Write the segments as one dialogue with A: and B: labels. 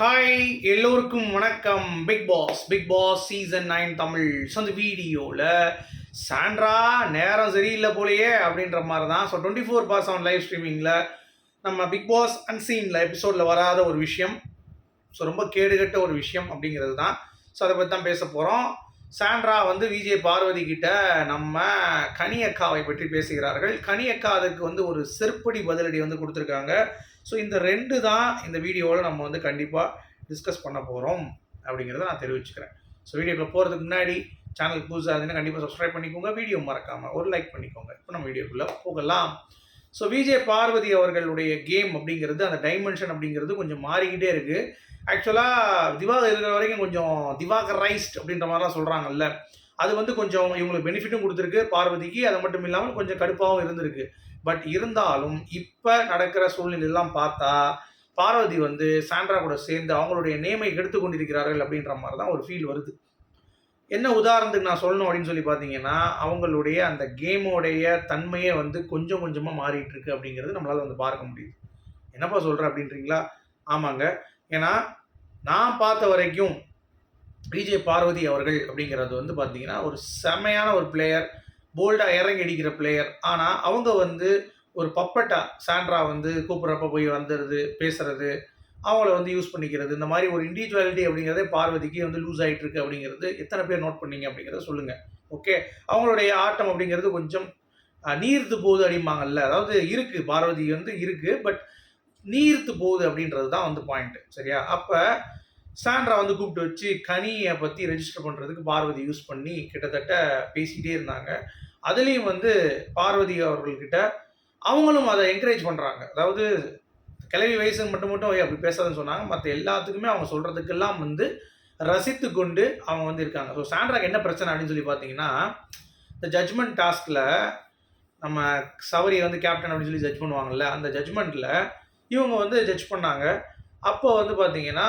A: Hi எல்லோருக்கும் வணக்கம். Bigg Boss Bigg Boss season nine Tamil அந்த வீடியோவில் சாண்ட்ரா நேரம் சரியில்லை போலயே அப்படின்ற மாதிரி தான் so twenty four pass on live ஸ்ட்ரீமிங்கில் நம்ம பிக் பாஸ் அன்சீனில் எபிசோடில் வராத ஒரு விஷயம். ஸோ ரொம்ப கேடுகட்ட ஒரு விஷயம் அப்படிங்கிறது தான் ஸோ அதை பற்றி தான் பேச போகிறோம் சாண்ட்ரா வந்து விஜய் பார்வதி கிட்ட நம்ம கனியக்காவை பற்றி பேசுகிறார்கள். கனியக்கா அதுக்கு வந்து ஒரு செருப்படி பதிலடி வந்து கொடுத்துருக்காங்க. ஸோ இந்த ரெண்டு தான் இந்த வீடியோவில் நம்ம வந்து கண்டிப்பாக டிஸ்கஸ் பண்ண போகிறோம் அப்படிங்கிறத நான் தெரிவிச்சுக்கிறேன். ஸோ வீடியோக்குள்ள போகிறதுக்கு முன்னாடி சேனலுக்கு புதுசாக இருந்தீங்கன்னா கண்டிப்பாக சப்ஸ்கிரைப் பண்ணிக்கோங்க. வீடியோ மறக்காமல் ஒரு லைக் பண்ணிக்கோங்க. இப்போ நம்ம வீடியோக்குள்ளே போகலாம். ஸோ விஜய் பார்வதி அவர்களுடைய கேம் அப்படிங்கிறது அந்த டைமென்ஷன் அப்படிங்கிறது கொஞ்சம் மாறிக்கிட்டே இருக்குது ஆக்சுவலாக திவாகர் இருக்கிற வரைக்கும் கொஞ்சம் திவாகர் ரைஸ்ட் அப்படின்ற மாதிரிலாம் சொல்கிறாங்கல்ல அது வந்து கொஞ்சம் இவங்களுக்கு பெனிஃபிட்டும் கொடுத்துருக்கு பார்வதிக்கு. அது மட்டும் இல்லாமல் கொஞ்சம் கடுப்பாகவும் இருந்திருக்கு. பட் இருந்தாலும் இப்போ நடக்கிற சூழ்நிலையெல்லாம் பார்த்தா பார்வதி வந்து சாண்ட்ரா கூட சேர்ந்து அவங்களுடைய நேமை எடுத்து கொண்டிருக்கிறார்கள் அப்படின்ற மாதிரி தான் ஒரு ஃபீல் வருது. என்ன உதாரணத்துக்கு நான் சொல்லணும் அப்படின்னு சொல்லி பார்த்தீங்கன்னா அவங்களுடைய அந்த கேமோடைய தன்மையே வந்து கொஞ்சம் கொஞ்சமாக மாறிட்டு இருக்கு அப்படிங்கிறது நம்மளால் வந்து பார்க்க முடியுது. என்னப்பா சொல்கிற அப்படின்றீங்களா? ஆமாங்க. ஏன்னா நான் பார்த்த வரைக்கும் பிஜே பார்வதி அவர்கள் அப்படிங்கிறது வந்து பார்த்தீங்கன்னா ஒரு செமையான ஒரு பிளேயர் போல்டாக இறங்கி அடிக்கிற பிளேயர் ஆனால் அவங்க வந்து ஒரு பப்பட்டா சாண்ட்ரா வந்து கூப்பிட்றப்ப போய் வந்துடுது பேசுறது அவங்கள வந்து யூஸ் பண்ணிக்கிறது. இந்த மாதிரி ஒரு இண்டிவிஜுவாலிட்டி அப்படிங்கிறதே பார்வதிக்கு வந்து லூஸ் ஆகிட்டு இருக்கு அப்படிங்கிறது எத்தனை பேர் நோட் பண்ணீங்க அப்படிங்கிறத சொல்லுங்கள் ஓகே அவங்களுடைய ஆட்டம் அப்படிங்கிறது கொஞ்சம் நீர்த்து போகுது அப்படிம்பாங்கல்ல. அதாவது இருக்குது பார்வதி வந்து இருக்குது பட் நீர்த்து போகுது அப்படின்றது தான் வந்து பாயிண்ட்டு சரியா? அப்போ சாண்ட்ரா வந்து கூப்பிட்டு வச்சு கனியை பற்றி ரெஜிஸ்டர் பண்ணுறதுக்கு பார்வதி யூஸ் பண்ணி கிட்டத்தட்ட பேசிகிட்டே இருந்தாங்க. அதுலேயும் வந்து பார்வதி அவர்கள்கிட்ட அவங்களும் அதை என்கரேஜ் பண்ணுறாங்க அதாவது கிளவி வயசுக்கு மட்டும் மட்டும் அப்படி பேசாதுன்னு சொன்னாங்க. மற்ற எல்லாத்துக்குமே அவங்க சொல்கிறதுக்கெல்லாம் வந்து ரசித்து கொண்டு அவங்க வந்து இருக்காங்க. ஸோ சாண்ட்ராக்கு என்ன பிரச்சனை அப்படின்னு சொல்லி பார்த்தீங்கன்னா இந்த ஜட்ஜ்மெண்ட் டாஸ்கில் நம்ம சவரியை வந்து கேப்டன் அப்படின்னு சொல்லி ஜட்ஜ் பண்ணுவாங்கல்ல அந்த ஜட்ஜ்மெண்ட்டில் இவங்க வந்து ஜட்ஜ் பண்ணாங்க. அப்போ வந்து பார்த்தீங்கன்னா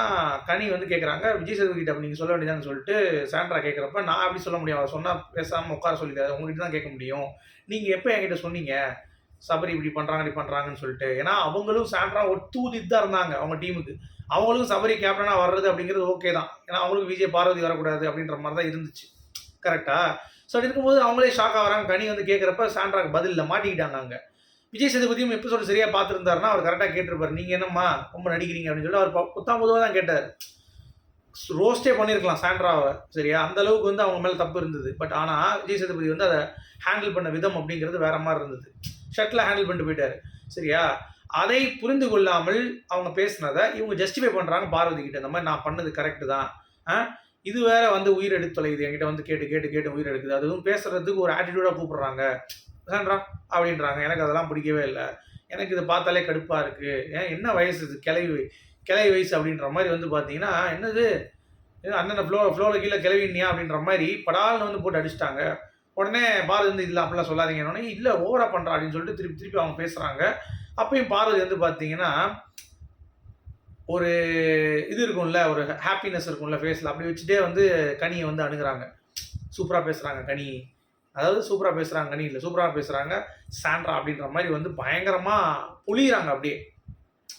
A: கனி வந்து கேட்குறாங்க விஜய் சேதுபதி கிட்ட நீங்கள் சொல்ல வேண்டியதான்னு சொல்லிட்டு சாண்ட்ரா கேட்குறப்ப நான் அப்படி சொல்ல முடியும். அவர் சொன்னால் பேசாமல் உட்கார சொல்லிக்காது உங்ககிட்ட தான் கேட்க முடியும். நீங்கள் எப்போ என்கிட்ட சொன்னீங்க? சபரி இப்படி பண்ணுறாங்க இப்படி பண்ணுறாங்கன்னு சொல்லிட்டு. ஏன்னா அவங்களும் சாண்ட்ரா ஒத்தூதிட்டு தான் இருந்தாங்க அவங்க டீமுக்கு. அவங்களுக்கும் சபரி கேப்டனாக வர்றது அப்படிங்கிறது ஓகே தான். ஏன்னா அவங்களுக்கு விஜய் பார்வதி வரக்கூடாது அப்படின்ற மாதிரி தான் இருந்துச்சு. கரெக்டாக ஸோ இருக்கும்போது அவங்களே ஷாக் ஆகிறாங்க. கனி வந்து கேட்குறப்ப சாண்ட்ராக்கு பதில் இல்லை. மாட்டிக்கிட்டாங்க அங்கே. விஜய் சேதுபதியும் எபிசோடு சரியாக பார்த்துருந்தாருன்னா அவர் கரெக்டாக கேட்டிருப்பார். நீங்கள் என்னம்மா ரொம்ப நடிக்கிறீங்க அப்படின்னு சொல்லி அவர் புத்தாம் பொதுவாக தான் கேட்டார். ரோஸ்டே பண்ணியிருக்கலாம் சாண்ட்ராவை சரியா? அந்த அளவுக்கு வந்து அவங்க மேலே தப்பு இருந்தது. பட் ஆனால் விஜய் சேதுபதி வந்து அதை ஹேண்டில் பண்ண விதம் அப்படிங்கிறது வேற மாதிரி இருந்தது. ஷட்டில் ஹேண்டில் பண்ணிட்டு போயிட்டாரு சரியா? அதை புரிந்து கொள்ளாமல் அவங்க பேசுனதை இவங்க ஜஸ்டிஃபை பண்ணுறாங்க பார்வதி கிட்ட. இந்த மாதிரி நான் பண்ணது கரெக்டு தான். ஆ? இது வேற வந்து உயிர் எடுத்து தொலையுது என்கிட்ட வந்து கேட்டு கேட்டு கேட்டு உயிர் எடுக்குது. அதுவும் பேசுறதுக்கு ஒரு ஆட்டிடியூடாக கூப்பிடுறாங்க. சென்றா அப்படின்றாங்க. எனக்கு அதெல்லாம் பிடிக்கவே இல்லை. எனக்கு இதை பார்த்தாலே கடுப்பாக இருக்குது ஏன் என்ன வயசு இது? கிளவி கிளவி வயசு அப்படின்ற மாதிரி வந்து பார்த்தீங்கன்னா என்னது? இது அண்ணன் ஃப்ளோ ஃப்ளோவில் கீழே கிளவினியா அப்படின்ற மாதிரி படால்னு வந்து போட்டு அடிச்சிட்டாங்க. உடனே பாரதி வந்து இல்லை அப்படிலாம் சொல்லாதீங்கன்னு இல்லை ஓவரா பண்ணுறா அப்படின்னு சொல்லிட்டு திருப்பி திருப்பி அவங்க பேசுகிறாங்க அப்பயும் பாரதி வந்து பார்த்தீங்கன்னா ஒரு இது இருக்கும்ல ஒரு ஹாப்பினஸ் இருக்கும்ல ஃபேஸில் அப்படி வச்சுட்டே வந்து கனியை வந்து அணுகிறாங்க. சூப்பராக பேசுகிறாங்க கனி. அதாவது சூப்பராக பேசுகிறாங்க கனி இல்லை சூப்பராக பேசுகிறாங்க சாண்ட்ரா அப்படின்ற மாதிரி வந்து பயங்கரமாக பொழியிறாங்க அப்படியே.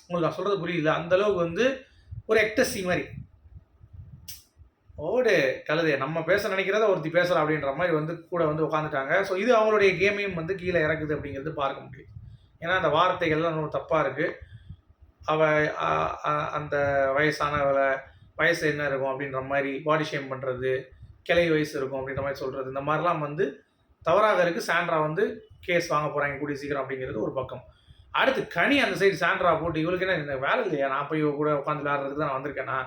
A: உங்களுக்கு நான் சொல்கிறது புரியல. அந்தளவுக்கு வந்து ஒரு எக்டசி மாதிரி. ஓடு கழுதே நம்ம பேச நினைக்கிறத ஒருத்தி பேசுகிறா அப்படின்ற மாதிரி வந்து கூட வந்து உட்காந்துட்டாங்க ஸோ இது அவங்களுடைய கேமையும் வந்து கீழே இறக்குது அப்படிங்கிறது பார்க்க முடியுது. ஏன்னா அந்த வார்த்தைகள்லாம் ரொம்ப தப்பாக இருக்குது அவ அந்த வயசானவளை வயசு என்ன இருக்கும் அப்படின்ற மாதிரி பாடி ஷேம் பண்ணுறது கிளை வயசு இருக்கும் அப்படின்ற மாதிரி சொல்கிறது இந்த மாதிரிலாம் வந்து தவறாக இருக்குது சாண்ட்ரா வந்து கேஸ் வாங்க போகிறாங்க கூடிய சீக்கிரம் அப்படிங்கிறது ஒரு பக்கம். அடுத்து கனி அந்த சைடு சாண்ட்ரா போட்டு இவளுக்கு என்ன எனக்கு வேலை இல்லையா? நான் போய் இவ கூட உட்காந்து விளாட்றதுக்கு தான் நான் வந்திருக்கேனா?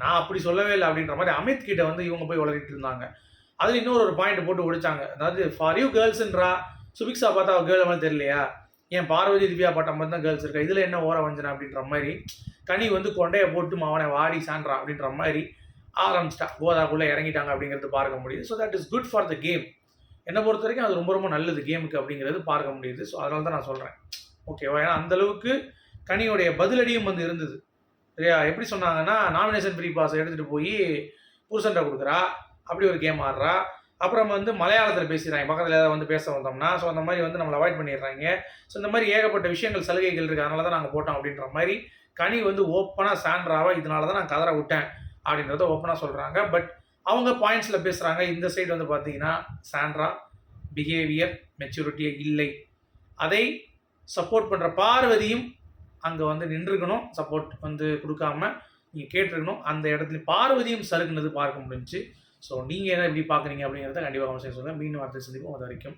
A: நான் அப்படி சொல்லவே இல்லை அப்படின்ற மாதிரி அமித் கிட்ட வந்து இவங்க போய் உளறிட்டு இருந்தாங்க. அதில் இன்னொரு ஒரு பாயிண்ட் போட்டு ஒடிச்சாங்க. அதாவது ஃபார் யூ கேர்ள்ஸ்ன்றா சுபிக்ஷா பார்த்தா அவள் கேர்ள் மாதிரி தெரியலையா? ஏன் பார்வதி திவ்யா பட்டம் மட்டும் தான் கேர்ள்ஸ் இருக்கா? இதில் என்ன ஓர வஞ்சனை? அப்படின்ற மாதிரி கனி வந்து கொண்டையை போட்டு அவனை வாடி சாண்ட்ரா அப்படின்ற மாதிரி ஆரம்பிச்சிட்டா. கோதாக்குள்ளே இறங்கிட்டாங்க அப்படிங்கிறது பார்க்க முடியுது. So that is good for the game என்னை பொறுத்த வரைக்கும் அது ரொம்ப ரொம்ப நல்லது கேமுக்கு அப்படிங்கிறது பார்க்க முடியுது. ஸோ அதனால தான் நான் சொல்கிறேன் ஓகேவா ஏன்னா அந்த அளவுக்கு கனியோடைய பதிலடியும் வந்து இருந்தது. சரியா? எப்படி சொன்னாங்கன்னா நாமினேஷன் ஃப்ரீ பாஸ் எடுத்துகிட்டு போய் புருஷன்ட்ட கொடுக்குறா. அப்படி ஒரு கேம் ஆடுறா. அப்புறம் வந்து மலையாளத்தில் பேசிடுறாங்க. பக்கத்தில் ஏதாவது வந்து பேச வந்தோம்னா ஸோ அந்த மாதிரி வந்து நம்மளை அவாய்ட் பண்ணிடுறாங்க. ஸோ இந்த மாதிரி ஏகப்பட்ட விஷயங்கள் சலுகைகள் இருக்குது அதனால தான் நாங்கள் போட்டோம் அப்படின்ற மாதிரி கனி வந்து ஓப்பனாக சாண்ட்ராவை இதனால தான் நான் கதற விட்டேன் அப்படின்றத ஓப்பனாக சொல்கிறாங்க பட் அவங்க பாயிண்ட்ஸில் பேசுகிறாங்க இந்த சைடு வந்து பார்த்தீங்கன்னா சாண்ட்ரா பிஹேவியர் மெச்சூரிட்டியே இல்லை. அதை சப்போர்ட் பண்ணுற பார்வதியும் அங்கே வந்து நின்றுக்கணும். சப்போர்ட் வந்து கொடுக்காம நீங்கள் கேட்டிருக்கணும். அந்த இடத்துல பார்வதியும் சருக்குனது பார்க்க முடிஞ்சு ஸோ நீங்கள் என்ன எப்படி பார்க்குறீங்க அப்படிங்கிறத கண்டிப்பாக கமெண்ட் சொல்லுங்கள் மீண்டும் வார்த்தை சந்திப்போம். அது வரைக்கும்